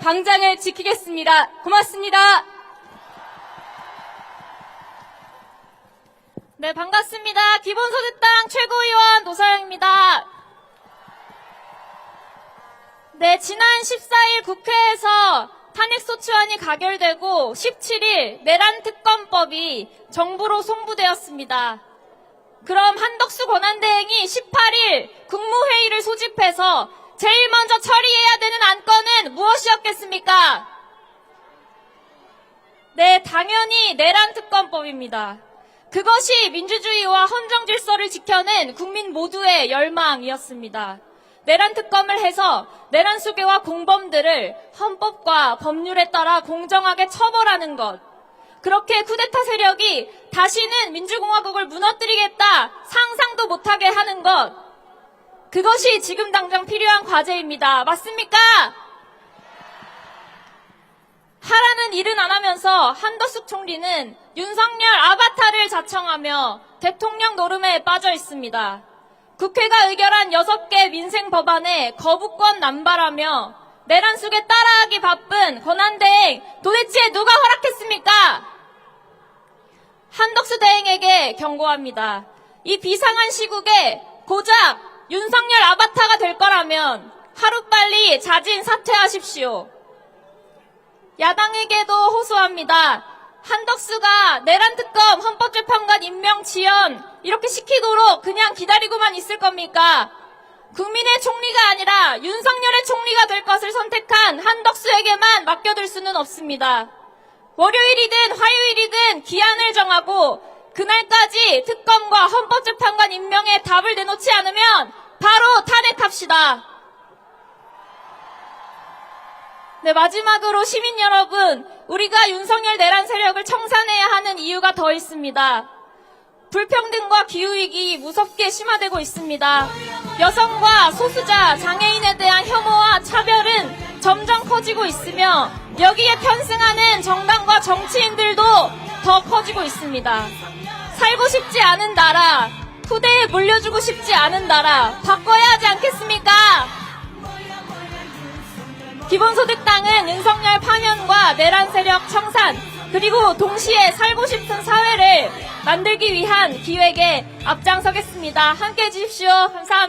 방장을 지키겠습니다. 고맙습니다. 네, 반갑습니다. 기본소득당 최고위원 노서영입니다. 네, 지난 14일 국회에서 탄핵소추안이 가결되고 17일 내란 특검법이 정부로 송부되었습니다. 그럼 한덕수 권한대행이 18일 국무회의를 소집해서 제일 먼저 처리해야 되는 안건은 무엇이었겠습니까? 네, 당연히 내란 특검법입니다. 그것이 민주주의와 헌정 질서를 지켜낸 국민 모두의 열망이었습니다. 내란 특검을 해서 내란 수괴와 공범들을 헌법과 법률에 따라 공정하게 처벌하는 것. 그렇게 쿠데타 세력이 다시는 민주공화국을 무너뜨리겠다 상상도 못하게 하는 것. 그것이 지금 당장 필요한 과제입니다. 맞습니까? 하라는 일은 안 하면서 한덕숙 총리는 윤석열 아바타를 자청하며 대통령 노름에 빠져 있습니다. 국회가 의결한 6개 민생 법안에 거부권 남발하며 내란 속에 따라하기 바쁜 권한대행 도대체 누가 허락했습니까? 한덕수 대행에게 경고합니다. 이 비상한 시국에 고작 윤석열 아바타가 될 거라면 하루빨리 자진 사퇴하십시오. 야당에게도 호소합니다. 한덕수가 내란 특검 헌법재판관 임명 지연 이렇게 시키도록 그냥 기다리고만 있을 겁니까? 국민의 총리가 아니라 윤석열의 총리가 될 것을 선택한 한덕수에게만 맡겨둘 수는 없습니다. 월요일이든 화요일이든 기한을 정하고 그날까지 특검과 헌법재판관 임명에 답을 내놓지 않으면 바로 탄핵합시다. 네, 마지막으로 시민 여러분, 우리가 윤석열 내란 세력을 청산해야 하는 이유가 더 있습니다. 불평등과 기후위기 무섭게 심화되고 있습니다. 여성과 소수자, 장애인에 대한 혐오와 차별은 점점 커지고 있으며 여기에 편승하는 정당과 정치인들도 더 커지고 있습니다. 살고 싶지 않은 나라, 후대에 물려주고 싶지 않은 나라, 바꿔야 하지 않겠습니까? 기본소득당은 윤석열 파면과 내란 세력 청산, 그리고 동시에 살고 싶은 사회를 만들기 위한 기획에 앞장서겠습니다. 함께 해주십시오. 감사합니다.